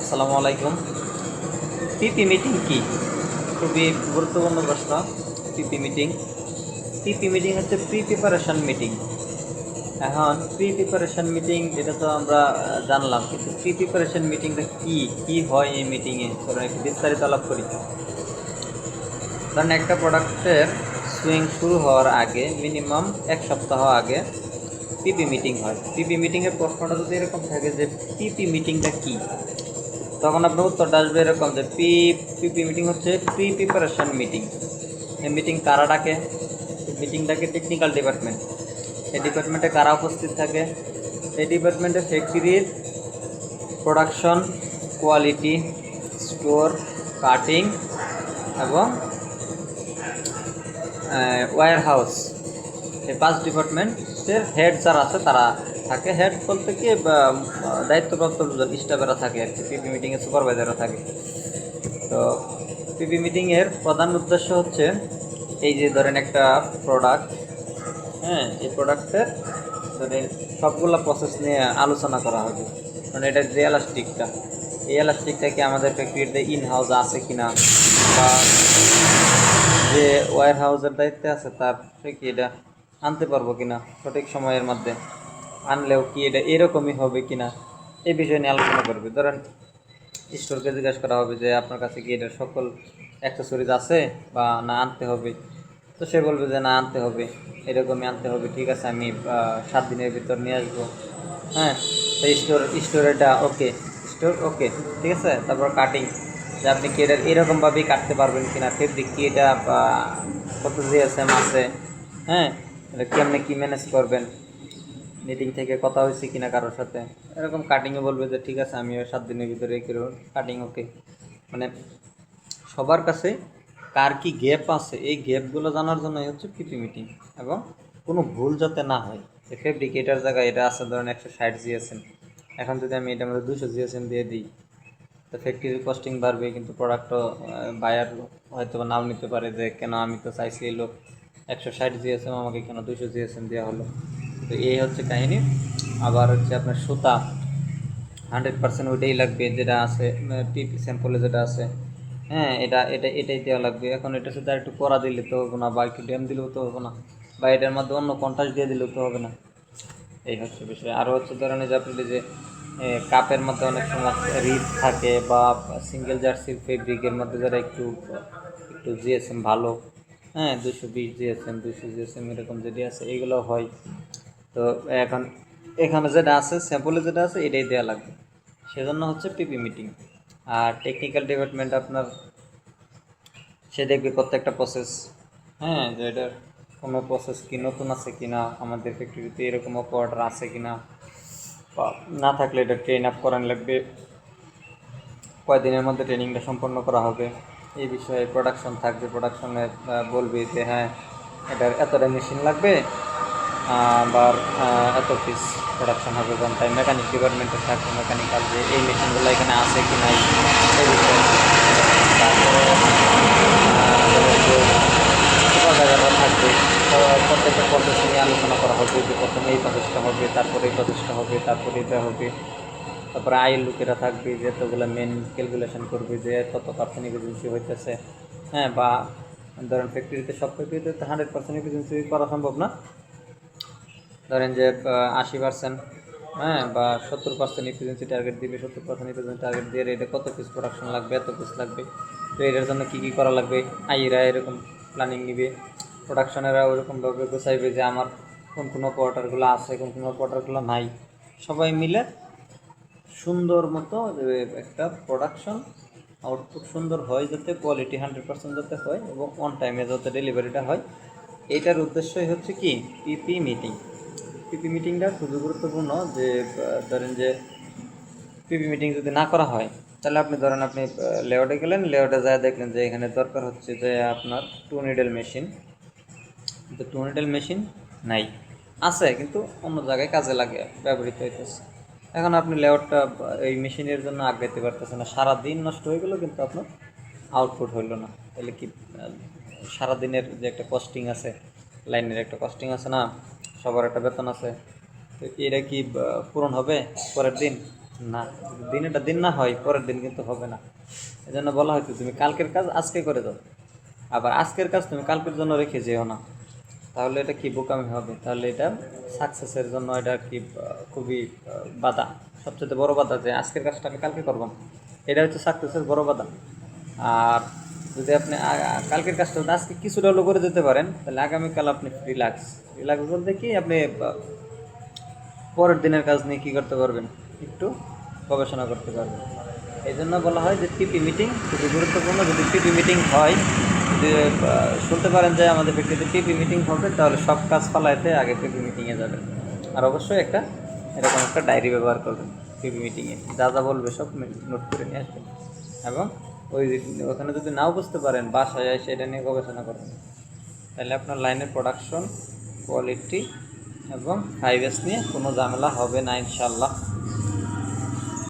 আসসালামু আলাইকুম। পিপি মিটিং কি? খুবই গুরুত্বপূর্ণ প্রশ্ন পিপি মিটিং পিপি মিটিং হচ্ছে প্রি প্রিপারেশন মিটিং এখন প্রি প্রিপারেশন মিটিং এটা তো আমরা জানলাম, কিন্তু প্রি প্রিপারেশন মিটিংটা কি? কি হয় এই মিটিংয়ে ধরুন একটু বিস্তারিত আলাপ করি। ধরেন একটা প্রোডাক্টের সুইং শুরু হওয়ার আগে মিনিমাম এক সপ্তাহ আগে পিপি মিটিং হয়। পিপি মিটিংয়ের প্রশ্নটা যদি এরকম থাকে যে পিপি মিটিংটা কি? তখন আপনার উত্তরটা আসবে এরকম যে পি পিপি মিটিং হচ্ছে প্রি প্রিপারেশন মিটিং এই মিটিং কারা ডাকে? মিটিং ডাকে টেকনিক্যাল ডিপার্টমেন্ট এই ডিপার্টমেন্টে কারা উপস্থিত থাকে? এই ডিপার্টমেন্টে ফ্যাক্টরির প্রোডাকশন কোয়ালিটি স্টোর কাটিং এবং ওয়ার হাউস এই পাঁচ ডিপার্টমেন্টের হেড যারা আছে, তারা থাকে। হেড বলতে কি দায়িত্বপ্রাপ্ত স্টাফেরা থাকে আর কি পিপি মিটিংয়ে সুপারভাইজাররা থাকে। তো পিপি মিটিংয়ের প্রধান উদ্দেশ্য হচ্ছে, এই যে ধরেন একটা প্রোডাক্ট হ্যাঁ এই প্রোডাক্টের ধরেন সবগুলো প্রসেস নিয়ে আলোচনা করা হবে। কারণ এটা যে এলাস্টিকটা এই এলাস্টিকটা কি আমাদের ফ্যাক্টরিতে ইন হাউস আছে কিনা? বা যে ওয়ার হাউসের দায়িত্বে আছে, তার সে কি এটা আনতে পারব কিনা, সঠিক সময়ের মধ্যে আনলেও কি এটা এরকমই হবে কিনা, এই বিষয় নিয়ে আলোচনা করবে। ধরেন, স্টোরকে জিজ্ঞাসা করা হবে যে, আপনার কাছে কি এটার সকল অ্যাক্সেসরিজ আছে বা না আনতে হবে? তো সে বলবে যে, না, আনতে হবে। এরকমই আনতে হবে। ঠিক আছে, আমি সাত দিনের ভিতর নিয়ে আসব। হ্যাঁ তো স্টোর স্টোর এটা ওকে, স্টোর ওকে, ঠিক আছে? তারপর কাটিং, যে আপনি কি এটা এরকমভাবেই কাটতে পারবেন কিনা, ফেব্রিক কি এটা কত জিএসএম আছে হ্যাঁ? কেমনে কি ম্যানেজ করবেন? মিটিং থেকে কথা হয়েছে কিনা কারোর সাথে? এরকম কাটিংয়ে বলবে যে, ঠিক আছে আমি ওই সাত দিনের ভিতরে কাটিং ওকে মানে সবার কাছে কার কি গ্যাপ আছে, এই গ্যাপগুলো জানার জন্যই হচ্ছে পিপি মিটিং এবং কোনো ভুল যাতে না হয়। যে ফেব্রিকেটার জায়গায় এটা আছে, ধরেন একশো ষাট জিএসএম এখন যদি আমি এটার মধ্যে দুশো জিএসএম দিয়ে দিই, তো ফ্যাক্টরির কস্টিং বাড়বে, কিন্তু প্রোডাক্টও বায়ার হয়তো নাও নিতে পারে যে, কেন আমি তো চাইছি এই লোক একশো ষাট জিএসএম, আমাকে কেন দুশো জিএসএম দেওয়া হলো? তো এই হচ্ছে কাহিনী। আবার হচ্ছে আপনার সুতা। হান্ড্রেড পার্সেন্ট ওইটাই লাগবে যেটা আছে টিপি স্যাম্পলে যেটা আছে। হ্যাঁ এটা এটা, এটাই দেওয়া লাগবে। এখন এটা শুধু একটু করা দিলে তো হবে না, বা একটু ড্যাম দিলেও তো হবে না, বা এটার মধ্যে অন্য কন্ট্রাস্ট দিয়ে দিলেও তো হবে না। এই হচ্ছে বিষয়। আরও হচ্ছে ধরেন যে আপনি যে কাপের মধ্যে অনেক সময় রিপ থাকে, বা সিঙ্গেল জার্সির ফেব্রিকের মধ্যে যারা একটু একটু জিএসএম ভালো হ্যাঁ দুশো বিশ জিএসএম দুশো জিএসএম এরকম যেটি আছে, এগুলো হয়। তো এখন এখানে যেটা আছে, স্যাম্পলে যেটা আছে, এটাই দেওয়া লাগবে। সেজন্য হচ্ছে পিপি মিটিং। আর টেকনিক্যাল ডিপার্টমেন্ট আপনার, সে দেখবে প্রত্যেকটা প্রসেস হ্যাঁ যে এটার কোনো প্রসেস কি নতুন আছে কি না আমাদের ফ্যাক্টরিতে এরকম অপারেটর আছে কি না না থাকলে এটা ট্রেন আপ করান লাগবে। কয়দিনের মধ্যে ট্রেনিংটা সম্পন্ন করা হবে। এই বিষয়ে প্রোডাকশন থাকবে প্রোডাকশনে বলবে যে হ্যাঁ এটার এতটা মেশিন লাগবে, আবার এত পিস প্রোডাকশন হবে ঘন্টায় মেকানিক ডিপার্টমেন্টে থাকবে মেকানিক্যাল যে এই মেশিনগুলো এখানে আছে কি নাই, এই বিষয়ে। তারপরে তো প্রত্যেকটা প্রসেস নিয়ে আলোচনা করা হবে যে প্রথমে এই প্রসেসটা হবে, তারপরে এই প্রসেসটা হবে, তারপরে এটা হবে। তারপরে আয়ের লোকেরা থাকবে, যে এতগুলো মেন ক্যালকুলেশন করবে যে কত পার্সেন্ট এফিসিয়েন্সি হইতেছে। হ্যাঁ বা ধরেন ফ্যাক্টরিতে সব ফ্যাক্টরিতে তো হান্ড্রেড পার্সেন্ট এফিসিয়েন্সি করা সম্ভব না। ধরেন যে আশি পার্সেন্ট হ্যাঁ বা সত্তর পার্সেন্ট এফিসিয়েন্সি টার্গেট দিবে, সত্তর পার্সেন্ট এফিসিয়েন্সি টার্গেট দিয়ে এটা কত পিস প্রোডাকশন লাগবে, এত পিস লাগবে। তো এটার জন্য কী কী করা লাগবে? আইরা এরকম প্ল্যানিং নিবে। প্রোডাকশনেরা ওরকমভাবে গোছাইবে যে আমার কোন কোন অপারেটারগুলো আছে, কোন কোন অপারেটারগুলো নাই। সবাই মিলে সুন্দর মতো একটা প্রোডাকশন আউটপুট সুন্দর হয় যাতে কোয়ালিটি হান্ড্রেড পার্সেন্ট যাতে হয় এবং অন টাইমে যাতে ডেলিভারিটা হয়। এটার উদ্দেশ্যই হচ্ছে কি? পিপি মিটিং পিপি মিটিংটা খুবই গুরুত্বপূর্ণ যে ধরেন যে পিপি মিটিং যদি না করা হয়, তাহলে আপনি ধরেন আপনি লেআউটে গেলেন লেআউটে যায় দেখলেন যে এখানে দরকার হচ্ছে যে আপনার টু নিডেল মেশিন কিন্তু টু নিডেল মেশিন নাই। আছে, কিন্তু অন্য জায়গায় কাজে লাগে, ব্যবহৃত হইতেছে। এখন আপনি লেআউটটা এই মেশিনের জন্য আগাইতে পারতেছেন না। সারা দিন নষ্ট হয়ে গেল কিন্তু আপনার আউটপুট হইল না। তাহলে কি, সারাদিনের যে একটা কস্টিং আছে লাইনের একটা কস্টিং আছে না, সবার একটা বেতন আছে, তো এটা কি পূরণ হবে পরের দিন? না দিনেটা দিন না হয়, পরের দিন কিন্তু হবে না। এই জন্য বলা হয়তো তুমি কালকের কাজ আজকে করে দাও আবার আজকের কাজ তুমি কালকের জন্য রেখে যেও না। তাহলে এটা কি বোকামি হবে? তাহলে এটা সাকসেসের জন্য এটা কি খুবই বাধা। সবচেয়ে বড় বাধা যে আজকের কাজটা আমি কালকে করব না। এটা হচ্ছে সাকসেসের বড় বাধা। আর যদি আপনি কালকের কাজটা আজকে কিছুটা হলেও করে যেতে পারেন, তাহলে আগামীকাল আপনি রিল্যাক্স রিল্যাক্স বলতে কি, আপনি পরের দিনের কাজ নিয়ে কী করতে পারবেন? একটু গবেষণা করতে পারবেন। এই জন্য বলা হয় যে টিপি মিটিং খুবই গুরুত্বপূর্ণ। যদি টিপি মিটিং হয় শুনতে পারেন যে আমাদের ব্যক্তিতে টিপি মিটিং হবে, তাহলে সব কাজ ফালাইতে আগে টিপি মিটিংয়ে যাবেন। আর অবশ্যই একটা, এরকম একটা ডায়েরি ব্যবহার করবেন টিপি মিটিংয়ে। যা যা বলবে সব নোট করে নিয়ে আসবেন। এবং ওই ওখানে যদি নাও বুঝতে পারেন, বাসায় এসে এটা নিয়ে গবেষণা করবেন। তাহলে আপনার লাইনের প্রোডাকশন কোয়ালিটি এবং ফাইভ এস নিয়ে কোনো ঝামেলা হবে না ইনশাল্লাহ